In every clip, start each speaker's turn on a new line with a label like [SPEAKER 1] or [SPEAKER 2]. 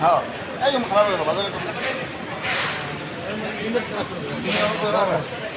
[SPEAKER 1] हाँ एकदम खराब है बाजार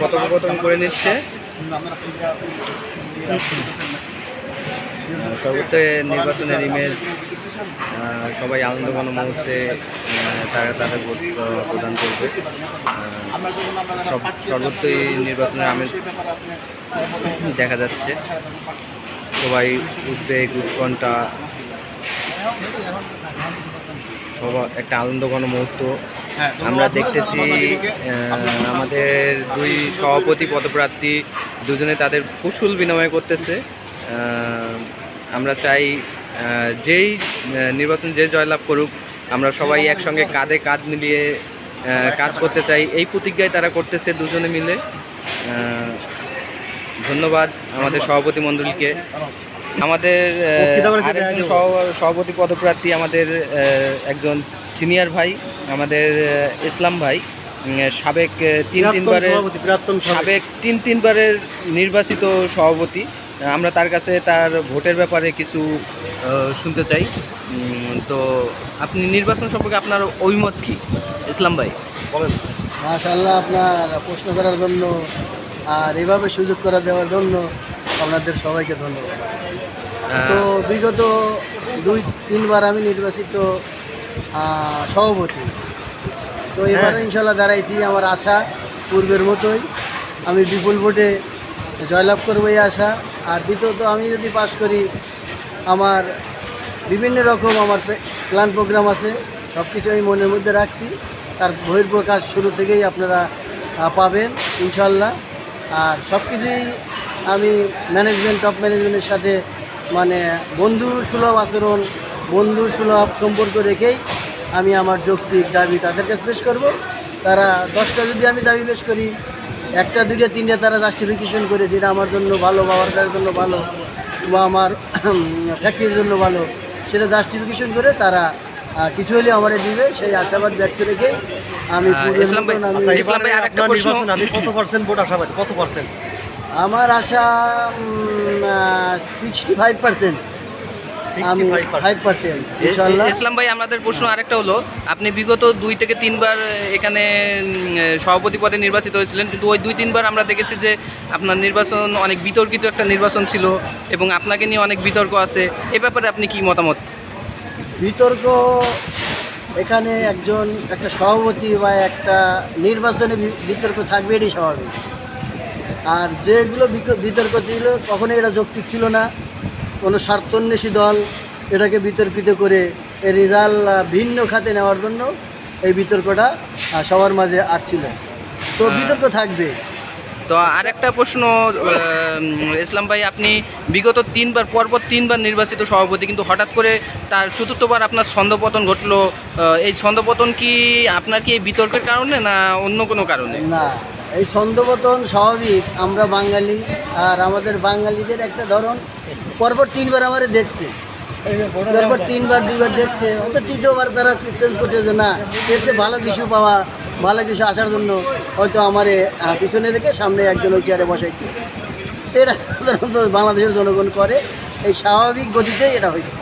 [SPEAKER 1] কথোপকথন করে নিচ্ছে। সর্বত্র নির্বাচনের ইমেজ সবাই আনন্দঘন মুহূর্তে আহ, তারা তাদের ভোট প্রদান করবে। সব সর্বত্রই নির্বাচনের আমেজ দেখা যাচ্ছে। সবাই উদ্বেগ উৎকণ্ঠা। সবার একটা আনন্দঘন মুহূর্ত। আমরা দেখতেছি আমাদের দুই সভাপতি পদপ্রার্থী দুজনে তাদের কুশল বিনিময় করতেছে। আমরা চাই যেই নির্বাচন যে জয়লাভ করুক আমরা সবাই একসঙ্গে কাঁধে কাঁধ মিলিয়ে কাজ করতে চাই। এই প্রতিজ্ঞায় তারা করতেছে দুজনে মিলে। ধন্যবাদ আমাদের সভাপতি মণ্ডলীকে। আমাদের আরেকজন সভাপতি পদপ্রার্থী আমাদের একজন সিনিয়র ভাই আমাদের ইসলাম ভাই সাবেক তিন তিনবারের সাবেক তিন তিনবারের নির্বাচিত সভাপতি। আমরা তার কাছে তার ভোটের ব্যাপারে কিছু শুনতে চাই। তো আপনি নির্বাচন সম্পর্কে আপনার অভিমত কি ইসলাম ভাই?
[SPEAKER 2] মাশাল্লাহ আপনার প্রশ্ন করার জন্য আর এভাবে সুযোগ করে দেওয়ার জন্য আপনাদের সবাইকে ধন্যবাদ। তো বিগত দুই তিনবার আমি নির্বাচিত সভাপতি। তো এবারও ইনশাল্লাহ দাঁড়াইছি আমার আশা পূর্বের মতোই। আমি বিপুল ভোটে জয়লাভ করব এই আশা। আর দ্বিতীয়ত আমি যদি পাশ করি আমার বিভিন্ন রকম আমার প্ল্যান প্রোগ্রাম আছে সব কিছু আমি মনের মধ্যে রাখছি। তার বহির্প্রকাশ শুরু থেকেই আপনারা পাবেন ইনশাল্লাহ। আর সব কিছুই আমি ম্যানেজমেন্ট টপ ম্যানেজমেন্টের সাথে মানে বন্ধু সুলভ আচরণ বন্ধু সুলভ সম্পর্ক রেখেই আমি আমার যৌক্তিক দাবি তাদের কাছে পেশ করব। তারা দশটা যদি আমি দাবি পেশ করি একটা দুইটা তিনটা তারা জাস্টিফিকেশন করে যেটা আমার জন্য ভালো বাবার কাজের জন্য ভালো বা আমার ফ্যাক্টরির জন্য ভালো সেটা জাস্টিফিকেশন করে তারা কিছু হলে আমারে দিবে। সেই আশাবাদ ব্যক্ত রেখেই আমি
[SPEAKER 1] আহ,
[SPEAKER 2] পূর্বের
[SPEAKER 1] ইসলাম ভাই-
[SPEAKER 2] মতন আমি-
[SPEAKER 1] ইসলাম ভাই আরেকটা প্রশ্ন।
[SPEAKER 3] কত পার্সেন্ট ভোট আশাবাদী? কত পার্সেন্ট
[SPEAKER 2] আমার আশা সিক্সটি ফাইভ পার্সেন্ট আমি ফাইভ পার্সেন্ট
[SPEAKER 1] ইস- ইসলাম ভাই আমাদের প্রশ্ন আরেকটা হলো আপনি বিগত দুই থেকে তিনবার এখানে সভাপতি পদে নির্বাচিত হয়েছিলেন কিন্তু ওই দুই তিনবার আমরা দেখেছি যে আপনার নির্বাচন অনেক বিতর্কিত একটা নির্বাচন ছিল এবং আপনাকে নিয়ে অনেক বিতর্ক আছে। এ ব্যাপারে আপনি কি মতামত?
[SPEAKER 2] বিতর্ক এখানে একজন একটা সভাপতি বা একটা নির্বাচনে বিতর্ক থাকবে এটাই স্বাভাবিক। আর যেগুলো বিতর্ক ছিল কখনোই এটা যৌক্তিক ছিল না। কোনো স্বার্থন্বেষী দল এটাকে বিতর্কিত করে এই রেজাল্ট ভিন্ন খাতে নেওয়ার জন্য এই বিতর্কটা সবার মাঝে আসছিল। তো বিতর্ক থাকবে।
[SPEAKER 1] তো আরেকটা প্রশ্ন ইসলাম ভাই আপনি বিগত তিনবার পরপর তিনবার নির্বাচিত সভাপতি কিন্তু হঠাৎ করে তার চতুর্থবার আপনার ছন্দপতন ঘটলো এই ছন্দপতন কি আপনার কি এই বিতর্কের কারণে না অন্য কোনো কারণে?
[SPEAKER 2] না। এই ছন্দপতন স্বাভাবিক আমরা বাঙালি আর আমাদের বাঙালিদের একটা ধরন পরপর তিনবার আমারে দেখছে। পরপর তিনবার দুইবার দেখছে হয়তো তৃতীয়বার তারা চেঞ্জ করছে যে না চেয়ে ভালো কিছু পাওয়া ভালো কিছু আসার জন্য হয়তো আমারে পিছনে রেখে সামনে একজন ওই চেয়ারে বসাইছে। এটা সাধারণত বাংলাদেশের জনগণ করে এই স্বাভাবিক গতিতেই এটা হয়েছে।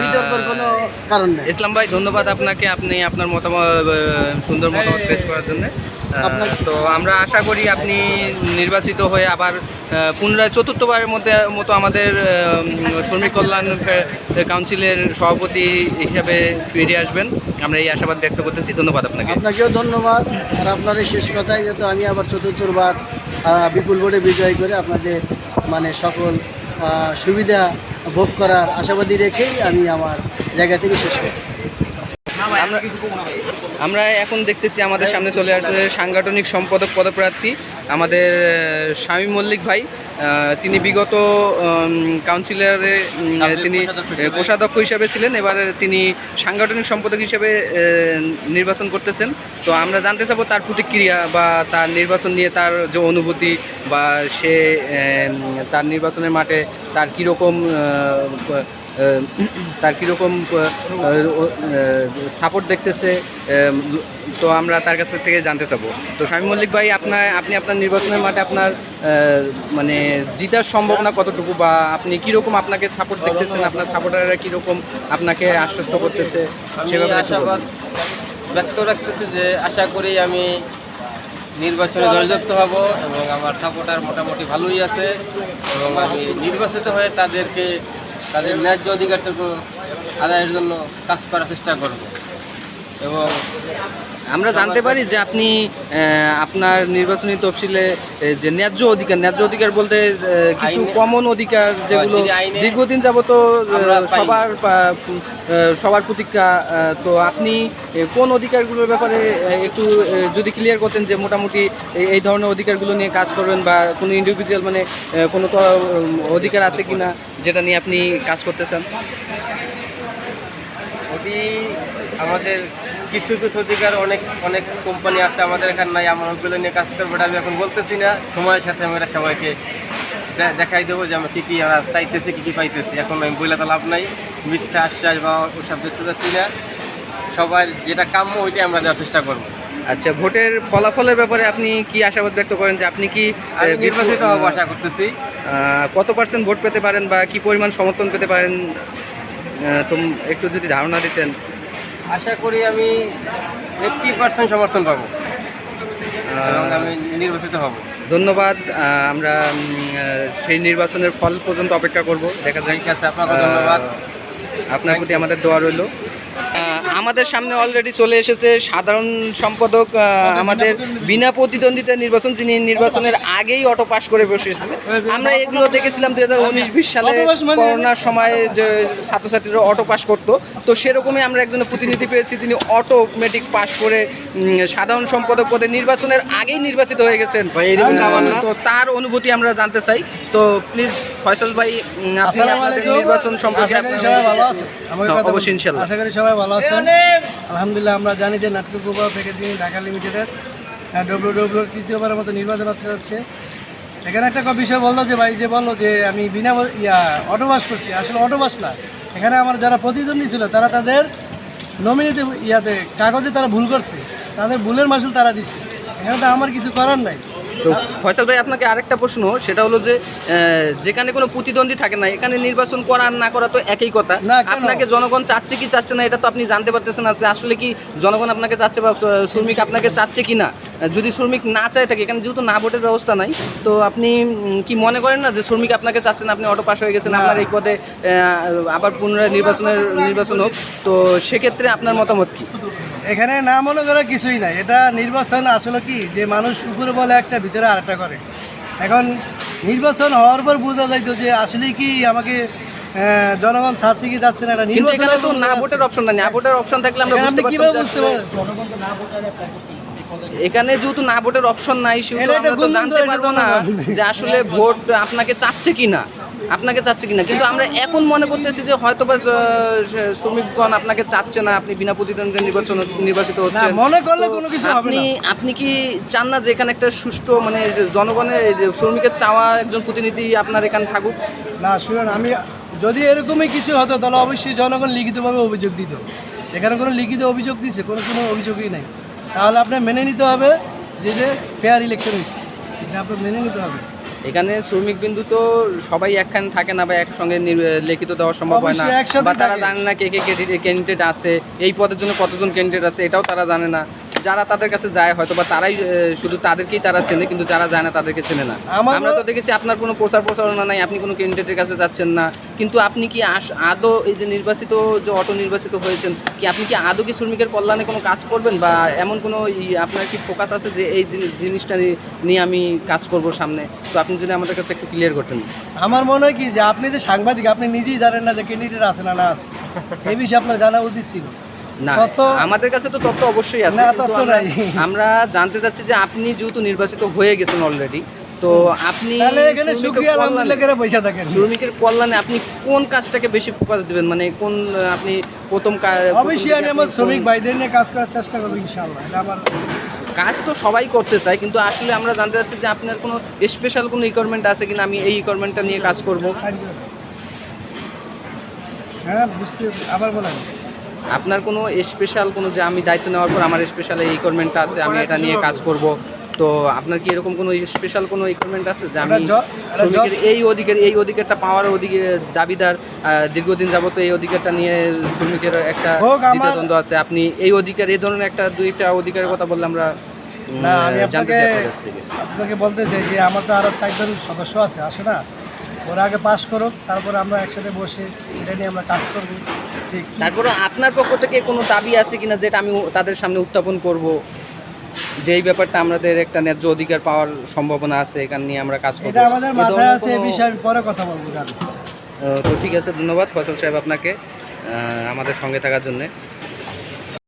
[SPEAKER 2] বিতর্কের কোনো কারণ নেই।
[SPEAKER 1] ইসলাম ভাই ধন্যবাদ আপনাকে আপনি আপনার মতামত সুন্দর মতামত পেশ করার জন্য। তো আমরা আশা করি আপনি নির্বাচিত হয়ে আবার পুনরায় চতুর্থবারের মধ্যে মতো আমাদের শ্রমিক কল্যাণ কাউন্সিলের সভাপতি হিসাবে ফিরে আসবেন। আমরা এই আশাবাদ ব্যক্ত করতেছি। ধন্যবাদ আপনাকে।
[SPEAKER 2] আপনাকেও ধন্যবাদ। আর আপনার এই শেষ কথাই যেহেতু আমি আবার চতুর্থবার বিপুল ভোটে বিজয় করে আপনাদের মানে সকল সুবিধা ভোগ করার আশাবাদী রেখেই আমি আমার জায়গা থেকে শেষ করি
[SPEAKER 1] আমরা এখন দেখতেছি আমাদের সামনে চলে আসছে সাংগঠনিক সম্পাদক পদপ্রার্থী আমাদের স্বামী মল্লিক ভাই। তিনি বিগত কাউন্সিলরে তিনি কোষাধ্যক্ষ হিসাবে ছিলেন। এবার তিনি সাংগঠনিক সম্পাদক হিসেবে নির্বাচন করতেছেন। তো আমরা জানতে চাবো তার প্রতিক্রিয়া বা তার নির্বাচন নিয়ে তার যে অনুভূতি বা সে তার নির্বাচনের মাঠে তার কীরকম তার কীরকম সাপোর্ট দেখতেছে তো আমরা তার কাছ থেকে জানতে চাবো। তো স্বামী মল্লিক ভাই আপনার আপনি আপনার নির্বাচনের মাঠে আপনার মানে জিতার সম্ভাবনা কতটুকু বা আপনি কীরকম আপনাকে সাপোর্ট দেখতেছেন? আপনার সাপোর্টাররা কীরকম আপনাকে আশ্বস্ত করতেছে? সেভাবে
[SPEAKER 4] আশাবাদ। ব্যক্ত রাখতেছি যে আশা করি আমি নির্বাচনে জয়যুক্ত হব এবং আমার সাপোর্টার মোটামুটি ভালোই আছে এবং আমি নির্বাচিত হয়ে তাদেরকে তাদের ন্যায্য অধিকারটুকু আদায়ের জন্য কাজ করার চেষ্টা করব। এবং
[SPEAKER 1] আমরা জানতে পারি যে আপনি আপনার নির্বাচনী তফসিলে যে ন্যায্য অধিকার ন্যায্য অধিকার বলতে কিছু কমন অধিকার যেগুলো দীর্ঘদিন যাবত সবার সবার প্রতীক্ষা তো আপনি কোন অধিকারগুলোর ব্যাপারে একটু যদি ক্লিয়ার করতেন যে মোটামুটি এই- ধরনের অধিকারগুলো নিয়ে কাজ করবেন বা কোনো ইন্ডিভিজুয়াল মানে কোনো তো অধিকার আছে কিনা যেটা নিয়ে আপনি কাজ করতেছেন?
[SPEAKER 4] অতি আমাদের কিছু কিছু অধিকার অনেক অনেক কোম্পানি আছে আমাদের এখানে নাই আমার ওগুলো নিয়ে কাজ করব এটা আমি এখন বলতেছি না। সময়ের সাথে আমরা সবাইকে দেখাই দেবো যে আমরা কী কী আমরা চাইতেছি কী কী পাইতেছি। এখন আমি বলে তো লাভ নাই মিথ্যা আশ্বাস বা ওসব দিতে যাচ্ছি না। সবার যেটা কাম্য ওইটাই আমরা দেওয়ার চেষ্টা করব।
[SPEAKER 1] আচ্ছা ভোটের ফলাফলের ব্যাপারে আপনি কি আশাবাদ ব্যক্ত করেন যে আপনি কি
[SPEAKER 4] নির্বাচিত হব আশা করতেছি।
[SPEAKER 1] কত পার্সেন্ট ভোট পেতে পারেন বা কি পরিমাণ সমর্থন পেতে পারেন? একটু যদি ধারণা দিতেন।
[SPEAKER 4] আশা করি আমি এইট্টি পার্সেন্ট সমর্থন পাবো। এবং আমি নির্বাচিত হব।
[SPEAKER 1] ধন্যবাদ আমরা সেই নির্বাচনের ফল পর্যন্ত অপেক্ষা করব। দেখা যায়
[SPEAKER 4] ঠিক আছে আপনাকে ধন্যবাদ।
[SPEAKER 1] আপনার প্রতি আমাদের দোয়া রইল। আমাদের সামনে অলরেডি চলে এসেছে সাধারণ সম্পাদক আমাদের বিনা প্রতিদ্বন্দ্বিতা নির্বাচন যিনি নির্বাচনের আগেই অটো পাস করে বসে এসেছে আমরা এগুলো দেখেছিলাম দুই হাজার উনিশ বিশ সালে করোনার সময় যে ছাত্রছাত্রীরা অটো পাস করতো। তো সেরকমই আমরা একজনের প্রতিনিধি পেয়েছি তিনি অটোমেটিক পাস করে সাধারণ সম্পাদক পদে নির্বাচনের আগেই নির্বাচিত হয়ে গেছেন। তো তার অনুভূতি আমরা জানতে চাই। তো প্লিজ ফয়সল ভাই নির্বাচন সম্পর্কে। অবশ্যই ইনশাল্লাহ।
[SPEAKER 5] আশা করি সবাই ভালো আছেন। আলহামদুলিল্লাহ, আমরা জানি যে নাটক গোপাল প্যাকেজিং ঢাকা লিমিটেডের ডব্লিউ ডব্লিউ তৃতীয়বারের মতো নির্বাচন হচ্ছে যাচ্ছে এখানে একটা বিষয় বলল যে ভাই, যে বলল যে আমি বিনা ইয়া অটোবাস করছি। আসলে অটোবাস না। এখানে আমার যারা প্রতিদ্বন্দ্বী ছিল, তারা তাদের নমিনিতে ইয়াতে কাগজে তারা ভুল করছে। তাদের ভুলের মাসুল তারা দিছে। এখানে তো আমার কিছু করার নাই।
[SPEAKER 1] তো ফয়সাল ভাই আপনাকে আরেকটা প্রশ্ন সেটা হলো যে আহ, যেখানে কোনো প্রতিদ্বন্দ্বী থাকে না এখানে নির্বাচন করা আর না করা তো একই কথা। আপনাকে জনগণ চাচ্ছে কি চাচ্ছে না এটা তো আপনি জানতে পারতেছেন আসলে কি জনগণ আপনাকে চাচ্ছে বা শ্রমিক আপনাকে চাচ্ছে কি না। যদি শ্রমিক না চায় থাকে এখানে যেহেতু না ভোটের ব্যবস্থা নাই তো আপনি কি মনে করেন না যে শ্রমিক আপনাকে চাচ্ছেন আপনি অটো পাস হয়ে গেছেন আপনার এই পদে আবার পুনরায় নির্বাচনের নির্বাচন হোক তো সেক্ষেত্রে আপনার মতামত কি?
[SPEAKER 5] এখানে না মনে করা কিছুই নাই। এটা নির্বাচন আসলে কি? যে মানুষ উপরে বলে একটা ভিতরে আরেকটা করে। এখন নির্বাচন হওয়ার পর বোঝা যাইতো যে আসলে কি আমাকে জনগণ চাচ্ছে কি যাচ্ছে না এটা নির্বাচন
[SPEAKER 1] না ভোটের অপশন নাই। না ভোটের অপশন থাকলে আমরা বুঝতে
[SPEAKER 5] কীভাবে
[SPEAKER 1] পারতাম যে
[SPEAKER 5] বুঝতে
[SPEAKER 1] আসলে-
[SPEAKER 5] পারেন
[SPEAKER 1] এখানে যেহেতু না ভোটের অপশন নাই সেহেতু আমরা তো জানতে পারব না যে আসলে ভোট আপনাকে চাচ্ছে কিনা আপনাকে চাচ্ছে কিনা। কিন্তু আমরা এখন মনে করতেছি যে হয়তো বা শ্রমিকগণ আপনাকে চাচ্ছে না আপনি বিনা প্রতিদ্বন্দ্বিতা নির্বাচন নির্বাচিত
[SPEAKER 5] না
[SPEAKER 1] হচ্ছেন।
[SPEAKER 5] মনে করলে কোনো কিছু
[SPEAKER 1] আপনি আপনি কি চান না যে এখানে একটা সুষ্ঠু মানে জনগণের শ্রমিকের চাওয়া একজন প্রতিনিধি আপনার এখানে থাকুক?
[SPEAKER 5] না শুনুন আমি যদি এরকমই কিছু হতো তাহলে অবশ্যই জনগণ লিখিতভাবে অভিযোগ দিত। এখানে কোনো লিখিত অভিযোগ দিছে কোনো কোনো অভিযোগই নাই। তাহলে আপনার মেনে নিতে হবে যে যে ফেয়ার ইলেকশন হয়েছে। এটা আপনার মেনে নিতে হবে।
[SPEAKER 1] এখানে শ্রমিক বিন্দু তো সবাই একখানে থাকে না বা একসঙ্গে লিখিত দেওয়া সম্ভব হয় না। বা তারা জানে না কে কে ক্যান্ডিডেট আছে এই পদের জন্য কতজন ক্যান্ডিডেট আছে এটাও তারা জানে না। যারা তাদের কাছে যায় হয়তো বা তারাই শুধু তাদেরকেই তারা চেনে কিন্তু যারা যায় না তাদেরকে চেনে না। আমরা তো দেখেছি আপনার কোনো প্রচার প্রচারণা নাই আপনি কোনো ক্যান্ডিডেটের কাছে যাচ্ছেন না। কিন্তু আপনি কি আদৌ এই যে নির্বাচিত যে অটো নির্বাচিত হয়েছেন কি আপনি কি আদৌ কি শ্রমিকের কল্যাণে কোনো কাজ করবেন? বা এমন কোনো আপনার কি ফোকাস আছে যে এই জিনিসটা নিয়ে আমি কাজ করব সামনে? তো আপনি যদি আমাদের কাছে একটু ক্লিয়ার করতেন।
[SPEAKER 5] আমার মনে হয় কি যে আপনি যে সাংবাদিক আপনি নিজেই জানেন না যে ক্যান্ডিডেট আছে না না আছে। এই বিষয়ে আপনার জানা উচিত ছিল।
[SPEAKER 1] না আমাদের কাছে তো তথ্য অবশ্যই আছে আমরা- জানতে চাচ্ছি যে আপনি যেহেতু নির্বাচিত হয়ে গেছেন অলরেডি তো আপনি শ্রমিকের কল্যাণে- আপনি কোন কাজটাকে বেশি ফোকাস দিবেন? মানে কোন আপনি প্রথম
[SPEAKER 5] অবশ্যই আমি আমার শ্রমিক ভাইদের নিয়ে কাজ করার চেষ্টা করব ইনশাআল্লাহ। আমার
[SPEAKER 1] কাজ তো সবাই করতে চায় কিন্তু আসলে আমরা জানতে চাচ্ছি যে আপনার কোনো স্পেশাল কোনো রিকোয়ারমেন্ট আছে কিনা? আমি এই রিকোয়ারমেন্টটা নিয়ে কাজ করব।
[SPEAKER 5] হ্যাঁ বুঝতে আবার বলেন।
[SPEAKER 1] আপনার কোনো স্পেশাল কোনো যে আমি দায়িত্ব নেওয়ার পর আমার স্পেশাল এই রিকোয়ারমেন্টটা আছে আমি এটা নিয়ে কাজ করব। তো আপনার কি এরকম কোনো স্পেশাল কোনো রিকোয়ারমেন্ট আছে যে আমি শ্রমিকের এই অধিকার এই অধিকারটা পাওয়ার ওদিকে দাবিদার দীর্ঘদিন যাবত এই অধিকারটা নিয়ে শ্রমিকের একটা দ্বিধাদ্বন্দ্ব আছে। আপনি এই অধিকার এই ধরনের একটা দুইটা অধিকারের কথা বললে আমরা
[SPEAKER 5] না আমি আপনাকে আপনাকে বলতে চাই যে আমার তো আরও চারজন সদস্য আছে আসে না? ওরা আগে পাস করুক তারপরে আমরা একসাথে বসে এটা নিয়ে আমরা কাজ করব। ঠিক।
[SPEAKER 1] তারপরে আপনার পক্ষ থেকে কোনো দাবি আছে কিনা যেটা আমি তাদের সামনে উত্থাপন করব? যে এই ব্যাপারটা আমাদের একটা ন্যায্য অধিকার পাওয়ার সম্ভাবনা আছে এখান নিয়ে আমরা কাজ করব।
[SPEAKER 5] এটা আমাদের মাথায় আছে এই বিষয়ে পরে কথা বলব
[SPEAKER 1] তো ঠিক আছে ধন্যবাদ ফয়সাল সাহেব আপনাকে আমাদের সঙ্গে থাকার জন্যে।